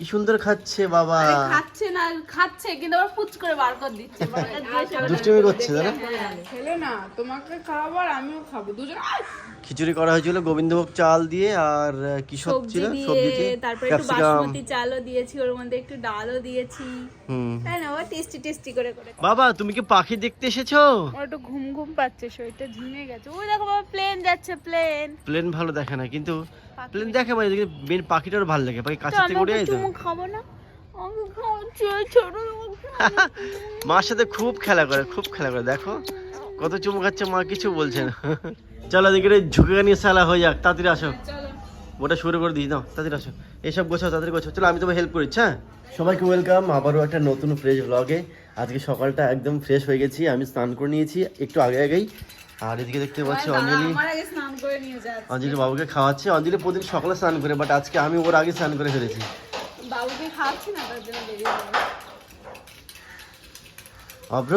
কি সুন্দর খাচ্ছে বাবা। খাচ্ছে না খাচ্ছে কিন্তু আবার ফুচ করে বার করে দিচ্ছে। দুষ্টুমি করছে না খেলে না তোমাকে আমিও খাব। দুজন খিচুড়ি করা হয়েছিল গোবিন্দভোগ চাল দিয়ে আর কি সব সবজি ছিল? দিয়ে সবজি দিয়ে? তারপরে একটু বাসমতি চালও দিয়েছি ওর মধ্যে একটু ডালও দিয়েছি। হুম। তাই না ও টেস্টি টেস্টি করে করে বাবা তুমি কি পাখি দেখতে এসেছ? ওর একটু ঘুম ঘুম পাচ্ছে শরীরটা ঝিমে গেছে। ওই দেখো বাবা প্লেন যাচ্ছে প্লেন প্লেন ভালো দেখে না কিন্তু প্লেন দেখে। মানে মেন পাখিটার ভালো লাগে পাখি কাছে থেকে উড়ে যায় খাব না? মার সাথে খুব খেলা করে খুব খেলা করে দেখো। কত চুমু খাচ্ছে মা কিছু বলছে না। চলো দেখি ঝুঁকে নিয়ে সালা হয়ে যাক তাড়াতাড়ি আসো। ওটা শুরু করে দিই দাও তাড়াতাড়ি আসো। এসব গোছাও তাড়াতাড়ি গোছাও। চলো আমি তোমাকে হেল্প করি হ্যাঁ? সবাইকে ওয়েলকাম আবারও একটা নতুন ফ্রেশ ব্লগে আজকে সকালটা একদম ফ্রেশ হয়ে গেছি আমি স্নান করে নিয়েছি একটু আগে আগেই। আর এদিকে দেখতে পাচ্ছি অঞ্জলি। অঞ্জলি বাবুকে খাওয়াচ্ছে। অঞ্জলি প্রতিদিন সকালে স্নান করে বাট আজকে আমি ওর আগে স্নান করে ফেলেছি। বাবুকে খাওয়াচ্ছি না তার জন্য দেরি অব্র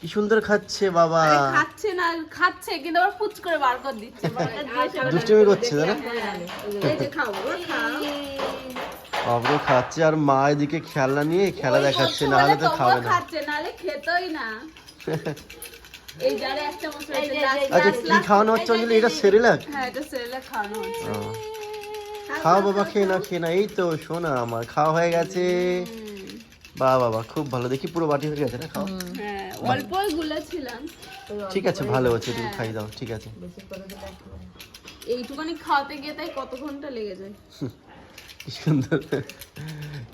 কি সুন্দর খাচ্ছে বাবা। আরে খাচ্ছে না খাচ্ছে কিন্তু আবার ফুচ করে বার করে দিচ্ছে। দুষ্টুমি করছে না? অব্র খাচ্ছে আর মা এদিকে খেলনা নিয়ে খেলা দেখাচ্ছে না হলে তো খাবে না। খাচ্ছে নাহলে খেতোই না। আছে, আচ্ছা কি খাওয়ানো হচ্ছে অঞ্জলি এটা সেরেলাক হ্যাঁ খাও বাবা খেয়ে না খেয়ে না এই তো শোনা আমার খাওয়া হয়ে গেছে। বাহ বাবা খুব ভালো। দেখি পুরো বাটি হয়ে গেছে না খাও। হ্যাঁ অল্প গুলেছিলাম ঠিক আছে ভালো হচ্ছে তুমি খাই দাও ঠিক আছে। এইটুখানি খাওয়াতে গিয়ে তাই কত ঘণ্টা লেগে যায়? কি সুন্দর।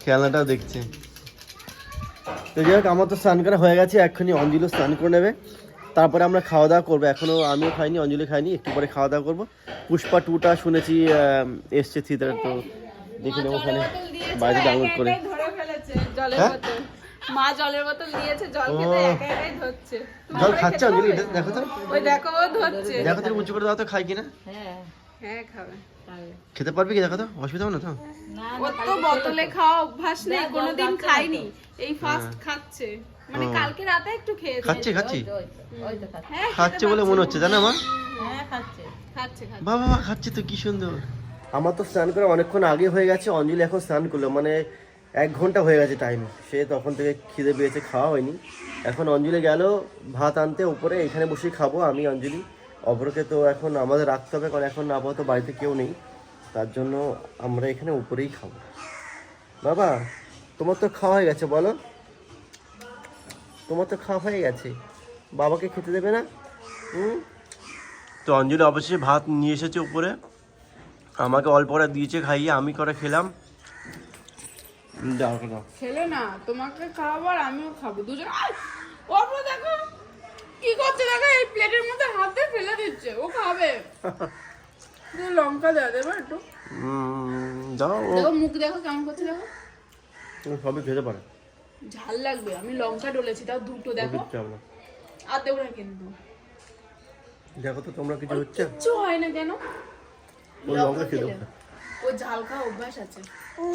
খেলনাটাও দেখছে। তো যাই হোক আমার তো স্নান করা হয়ে গেছে এক্ষুনি অঞ্জলিও স্নান করে নেবে। তারপরে আমরা খাওয়া দাওয়া করব। এখনও আমিও খাইনি অঞ্জলি খাইনি একটু পরে খাওয়া দাওয়া করব। পুষ্পা টুটা শুনেছি এসছে থিয়েটার তো দেখে নেব ওখানে বাড়িতে ডাউনলোড করে। ধরে ফেলেছে জলের হ্যাঁ? মা জলের বোতল দিয়েছে জল ও। খেতে একা একাই ধরছে। জল করে খাচ্ছে অঞ্জলি? দেখো তো। ওই দেখো ধরছে। দেখো তো উঁচু করে দাও তো খাই কিনা? হ্যাঁ হ্যাঁ খাবে। খেতে পারবি কি? দেখো তো অসুবিধা হবে না তো? ওর তো বোতলে খাওয়া অভ্যাস নেই কোনোদিন খাইনি। এই ফার্স্ট হ্যাঁ। খাচ্ছে। মানে কালকে রাতে একটু খেয়েছে খাচ্ছে খাচ্ছি? হ্যাঁ খাচ্ছে বলে মনে হচ্ছে জানো মা? খাচ্ছে। খাচ্ছে বাবা বাবা খাচ্ছে তো কি সুন্দর। আমার তো স্নান করা অনেকক্ষণ আগে হয়ে গেছে অঞ্জলি এখন স্নান করল মানে এক ঘণ্টা হয়ে গেছে টাইম সে তখন থেকে খিদে পেয়েছে খাওয়া হয়নি। এখন অঞ্জলি গেল ভাত আনতে উপরে এখানে বসে খাব আমি অঞ্জলি। অপরকে তো এখন আমাদের রাখতে হবে কারণ এখন আপাতত বাড়িতে কেউ নেই। তার জন্য আমরা এখানে উপরেই খাব। বাবা তোমার তো খাওয়া হয়ে গেছে বলো। তোমার তো খাওয়া হয়ে গেছে। বাবাকে খেতে দেবে না? হুম? তো অঞ্জলি অবশ্যই ভাত নিয়ে এসেছে উপরে। আমাকে অল্প করে দিয়েছে খাইয়ে আমি করে খেলাম। খেলে না তোমাকে খাবার আমিও খাব। দুজন অল্প দেখো। কি করছে দেখো এই প্লেটের মধ্যে হাত দিয়ে ফেলে দিচ্ছে ও খাবে। লঙ্কা দেওয়া দেবে একটু। দাও। দেখো মুখ দেখো কেমন করছে দেখো। সবই খেতে পারে। ঝাল লাগবে আমি লঙ্কা ডলেছি তাও দুটো দেখো। আর দেবো না কিন্তু। দেখো তো তোমরা কিছু হচ্ছে? কিচ্ছু হয় না কেন? ও লঙ্কা খেতে পারে ও ঝাল খাওয়া অভ্যাস আছে।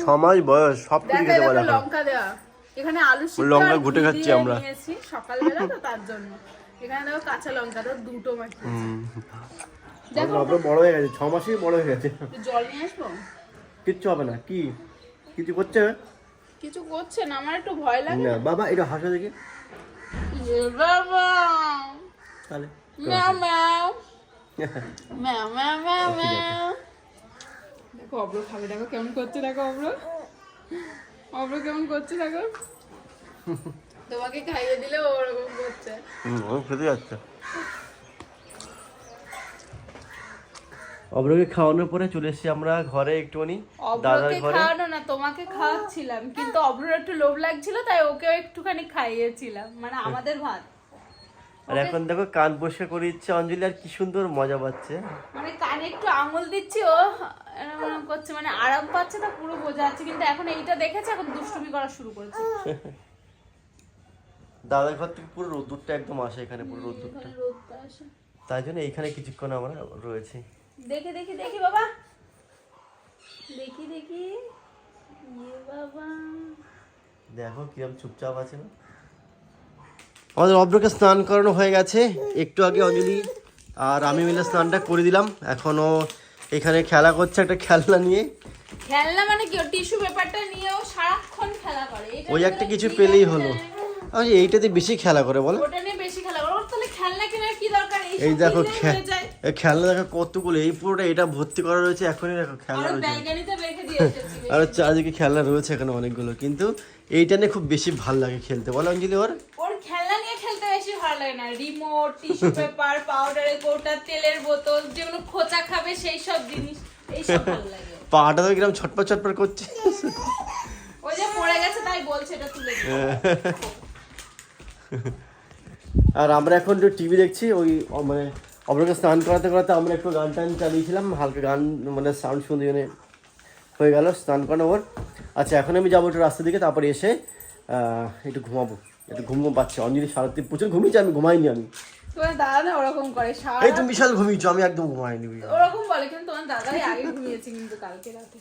ছ মাস বয়স সব কিছু খেতে পারে লঙ্কা দেওয়া। এখানে আলু সিদ্ধ লঙ্কা ঘুটে খাচ্ছি আমরা। সকালবেলা তো তার জন্য। এখানে দেখো কাঁচা লঙ্কা তো দুটো হুম। দেখো বড় হয়ে গেছে ছ মাসেই বড় হয়ে গেছে। জল নিয়ে আসব? কিচ্ছু হবে না কি? কিছু করছে? কিছু করছে না আমার একটু ভয় লাগে। না বাবা এটা হাসো দেখি। বাবা। তাহলে ম্যাও ম্যাও। ম্যাও ম্যাও ম্যাও ম্যাও। দেখো অব্র খাবে দেখো কেমন করছে দেখো অব্র। অব্র কেমন করছে দেখো। তোমাকে খাইয়ে দিলে ওরকম করছে। হুম ও খেতে যাচ্ছে। অব্রকে খাওয়ানোর পরে চলে এসেছি আমরা ঘরে একটুখানি। দাদার ঘরে। খাওয়ানো না তোমাকে খাওয়াচ্ছিলাম কিন্তু অব্রর একটু লোভ লাগছিল তাই ওকেও একটুখানি খাইয়েছিলাম মানে আমাদের ভাত। আর এখন দেখো কান পরিষ্কার করে দিচ্ছে অঞ্জলি আর কি সুন্দর মজা পাচ্ছে। মানে কানে একটু আঙুল দিচ্ছি ও করছে মানে আরাম পাচ্ছে তা পুরো বোঝা যাচ্ছে কিন্তু এখন এইটা দেখেছে এখন দুষ্টুমি করা শুরু করেছে। দাদার ঘর থেকে পুরো রোদ্দুরটা একদম আসে এখানে পুরো রোদ্দুরটা। তাই জন্য এইখানে কিছুক্ষণ আমরা রয়েছি। দেখি দেখি দেখি বাবা। দেখি দেখি। বাবা। দেখো কিরম চুপচাপ আছে না? আমাদের অব্রকে স্নান করানো হয়ে গেছে। একটু আগে অঞ্জলি আর আমি মিলে স্নানটা করে দিলাম। এখনও এখানে খেলা করছে একটা খেলনা নিয়ে। খেলনা মানে কি? টিস্যু পেপারটা নিয়েও সারাক্ষণ খেলা করে। ওই একটা কিছু পেলেই হলো। আর এইটাতে বেশি খেলা করে বলো। ওটা নিয়ে বেশি খেলা করে। তাহলে খেলনা কেনার কি দরকার? এই দেখো খেলনা দেখো কতগুলো। এই পুরোটা এটা ভর্তি করা রয়েছে এখনই দেখো খেলনা রয়েছে। আর চারদিকে খেলনা রয়েছে এখানে অনেকগুলো। কিন্তু এইটা নিয়ে খুব বেশি ভালো লাগে খেলতে। বলো অঞ্জলি ওর? ওর খেলনা নিয়ে খেলতে বেশি ভালো লাগে না। রিমোট টিস্যু পেপার পাউডারের কৌটা তেলের বোতল যেগুলো খোঁচা খাবে সেই সব জিনিস এইসব ভালো লাগে। পাটা তো ছটপট ছটপট করছে। ওই যে পড়ে গেছে তাই বলছে এটা তুলে দিতে। আর আমরা এখন একটু টিভি দেখছি ওই মানে অপরকে স্নান করাতে করাতে আমরা একটু গান টান চালিয়েছিলাম হালকা গান মানে সাউন্ড শুনতে শুনে হয়ে গেল স্নান করানো ওর। আচ্ছা এখন আমি যাব একটু রাস্তার দিকে তারপরে এসে একটু ঘুমাবো। একটু ঘুম পাচ্ছি অঞ্জলি সারাত্রি প্রচুর ঘুমিয়েছি আমি ঘুমাইনি আমি। তোমার দাদা না ওরকম করে সারা এই তুমি বিশাল ঘুমিয়েছো আমি একদম ঘুমাইনি ওরকম বলে কিন্তু তোমার দাদাই আগে ঘুমিয়েছে কিন্তু কালকে রাতে।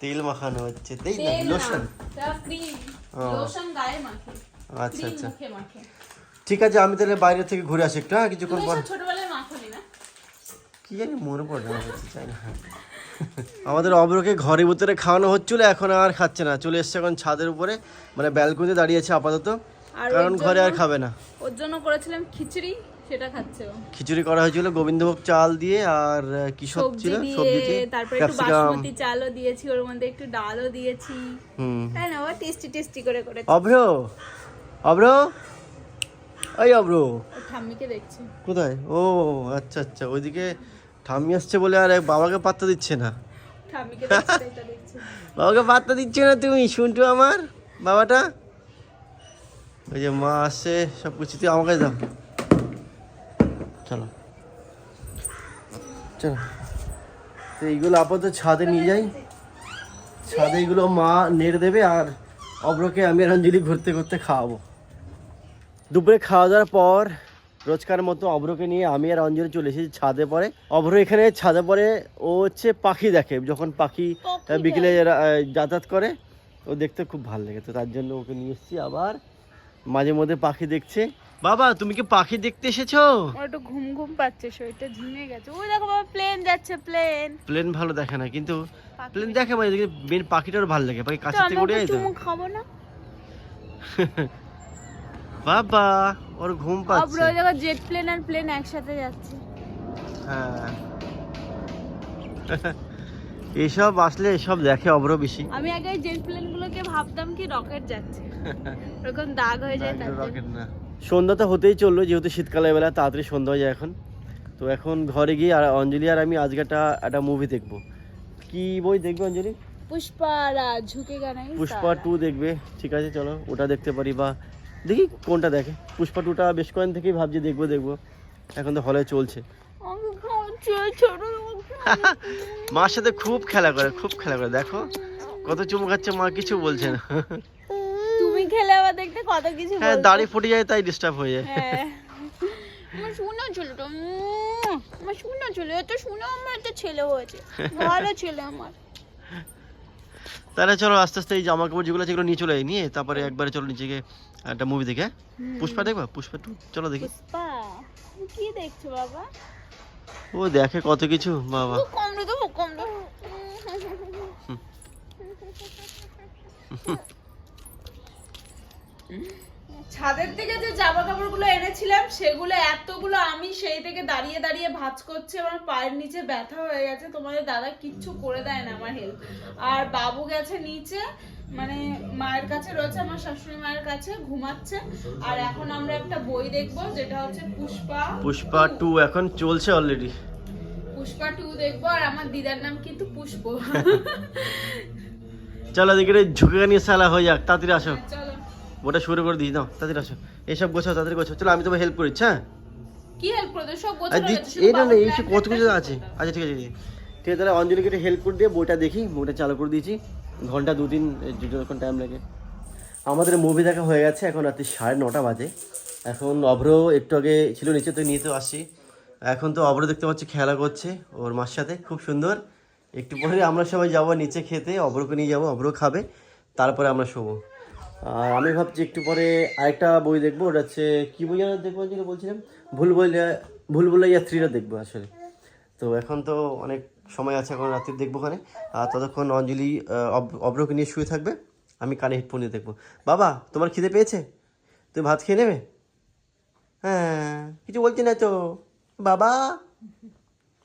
তেল মাখানো হচ্ছে তেল না লোশন এটা cream। ও। লোশন গায়ে মাখে আচ্ছা আচ্ছা। ঠিক আছে আমি তাহলে বাইরে থেকে ঘুরে আসি একটু হ্যাঁ কিছুক্ষণ পর। কি জানি মনে পড়ে না চাই না। আমাদের অব্রকে ঘরের ভিতরে খাওয়ানো হচ্ছিল এখন আর খাচ্ছে না। চলে এসছে এখন ছাদের উপরে মানে ব্যালকনিতে দাঁড়িয়ে আছে আপাতত। আর কারণ ঘরে আর খাবে না। ওর জন্য করেছিলাম খিচুড়ি সেটা খাচ্ছে ও। খিচুড়ি করা হয়েছিল গোবিন্দভোগ চাল দিয়ে আর কি সব ছিল সবজি দিয়ে তারপরে একটু বাসমতি চালও দিয়েছি ওর মধ্যে একটু ডালও দিয়েছি। হুম। তাই না ও টেস্টি টেস্টি করে করে অভ্র ঠাম্মিকে দেখছি। কোথায়? ও আচ্ছা আচ্ছা। ওইদিকে ঠাম্মি আসছে বলে আর বাবাকে পাত্তা দিচ্ছে না। বাবাকে পাত্তা দিচ্ছে না তুমি শুনটু আমার বাবাটা? ওই যে মা আসছে সব কিছু তুই আমার কাছে দাও। চলো। চলো। তো এইগুলো আপাতত ছাদে নিয়ে যাই। ছাদে এগুলো মা নেড়ে দেবে আর অব্রকে আমি আর অঞ্জলি ঘুরতে ঘুরতে খাওয়াবো। দুপুরে খাওয়া দাওয়ার পর রোজকার মতো অভ্রকে নিয়ে আমি আর অঞ্জলি চলে এসেছি ছাদে পরে। অভ্র এখানে ছাদে পরে ও হচ্ছে পাখি দেখে যখন পাখি বিকেলে যাতায়াত করে ও দেখতে খুব ভালো লাগে। তো তার জন্য ওকে নিয়ে এসেছি আবার। মাঝে মধ্যে পাখি দেখছে। বাবা তুমি কি পাখি দেখতে এসেছ? একটু ঘুম ঘুম পাচ্ছে শরীরটা ঝিমে গেছে। ওই দেখো বাবা প্লেন যাচ্ছে প্লেন প্লেন ভালো দেখে না কিন্তু প্লেন দেখে। মানে মেন পাখিটার ভালো লাগে পাখি কাছে থেকে উঠে যায় তো। খাব না? বাবা ওর ঘুম পাচ্ছে। ওই দেখো জেট প্লেন আর প্লেন একসাথে যাচ্ছে। হ্যাঁ। এসব আসলে এসব দেখে অব্র বেশি। আমি আগে জেট প্লেন গুলোকে ভাবতাম কি রকেট যাচ্ছে। ওরকম দাগ হয়ে যায় তার জন্য। সন্ধ্যা তো হতেই চলল যেহেতু শীতকালের বেলা তাড়াতাড়ি সন্ধ্যা হয়ে যায় এখন। তো এখন ঘরে গিয়ে আর অঞ্জলি আর আমি আজকে একটা একটা মুভি দেখব। কি বই দেখবে অঞ্জলি? পুষ্পারা ঝুঁকেগা নাই পুষ্পা টু দেখবে। ঠিক আছে চলো ওটা দেখতে পারি বা দেখি কোনটা দেখে। পুষ্পা টুটা বেশ কয়েকদিন থেকেই ভাবছি দেখব দেখব। এখন তো হলে চলছে। মার সাথে খুব খেলা করে খুব খেলা করে। দেখো কত চুমু খাচ্ছে মা কিছু বলছে না। তুমি খেলে আবার দেখতে কত কিছু হ্যাঁ দাড়ি ফুটে যায় তাই ডিস্টার্ব হয়ে যায়। হ্যাঁ। শোনা ছেলেটা উম, আমার শোনা ছেলে এত শোনা আমার একটা ছেলে হয়েছে। ভালো ছেলে আমার। তাহলে চলো আস্তে আস্তে এই জামা কাপড় যেগুলো আছে নিয়ে চলে নিয়ে তারপরে একবারে চলো নিচে গিয়ে একটা মুভি দেখে হ্যাঁ? পুষ্পা দেখবা? পুষ্পা টু চলো দেখি। পুষ্পা কি দেখছ বাবা? ও দেখে কত কিছু বাবা। তো কম দেবো কম দেবো। ছাদের থেকে যে জামা কাপড়গুলো এনেছিলাম সেগুলো এতগুলো আমি সেই থেকে দাঁড়িয়ে দাঁড়িয়ে ভাজ করছি আমার পায়ের নিচে ব্যথা হয়ে গেছে। তোমাদের দাদা কিচ্ছু করে দেয় না আমার হেল্প আর বাবু গেছে নিচে মানে মায়ের কাছে রয়েছে আমার শাশুড়ি মায়ের কাছে ঘুমাচ্ছে। আর এখন আমরা একটা বই দেখব যেটা হচ্ছে পুষ্পা পুষ্পা টু এখন চলছে অলরেডি পুষ্পা টু দেখব আর আমার দিদার নাম কিন্তু পুষ্প। চলো দেখি ঝুঁকে নিয়ে সালা হয়ে যাক তাড়াতাড়ি আসো। ওটা শুরু করে দিই নাও তাড়াতাড়ি আসো। এইসব গোছাও তাড়াতাড়ি গোছাও। চলো আমি তোমায় হেল্প করিচ্ছি হ্যাঁ? কি হেল্প করে? সব গোছানো এইটা না এই সব কত কিছু আছে। আচ্ছা ঠিক আছে ঠিক আছে। ঠিক আছে তাহলে অঞ্জলিকে একটু হেল্প করে দিয়ে বইটা দেখি বইটা চালু করে দিয়েছি। ঘণ্টা দু তিন যতক্ষণ টাইম লাগে। আমাদের মুভি দেখা হয়ে গেছে এখন রাত্রি সাড়ে নটা বাজে। এখন অভ্র একটু আগে ছিল নিচে তো নিয়ে তো আসছি। এখন তো অভ্র দেখতে পাচ্ছি খেলা করছে ওর মার সাথে খুব সুন্দর। একটু পরে আমরা সবাই যাব নিচে খেতে অভ্রকে নিয়ে যাব অভ্র খাবে তারপরে আমরা শোবো। আর আমি ভাবছি একটু পরে আরেকটা বই দেখব। ওটা হচ্ছে কি বই যেন দেখব যেন বলছিলাম? ভুল বইলে ভুল বলাইয়া থ্রিটা দেখব আসলে। তো এখন তো অনেক সময় আছে, এখন রাত্রি দেখব ওখানে। আর ততক্ষণ অঞ্জলি অব্রকে নিয়ে শুয়ে থাকবে। আমি কানে হেডফোন নিয়ে দেখব। বাবা, তোমার খিদে পেয়েছে? তুমি ভাত খেয়ে নেবে? হ্যাঁ কিছু বলছে না তো। বাবা,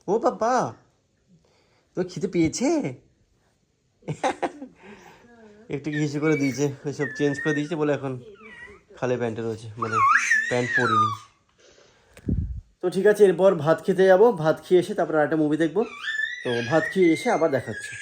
ও বাবা তোর খিদে পেয়েছে? একটু ঘিসি করে দিয়েছে সব চেঞ্জ করে দিয়েছে বলে এখন খালি প্যান্টে রয়েছে মানে প্যান্ট পরিনি। তো ঠিক আছে, এরপর ভাত খেতে যাব, ভাত খেয়ে এসে তারপর আরেকটা মুভি দেখব। তো ভাত খেয়ে এসে আবার দেখাচ্ছি।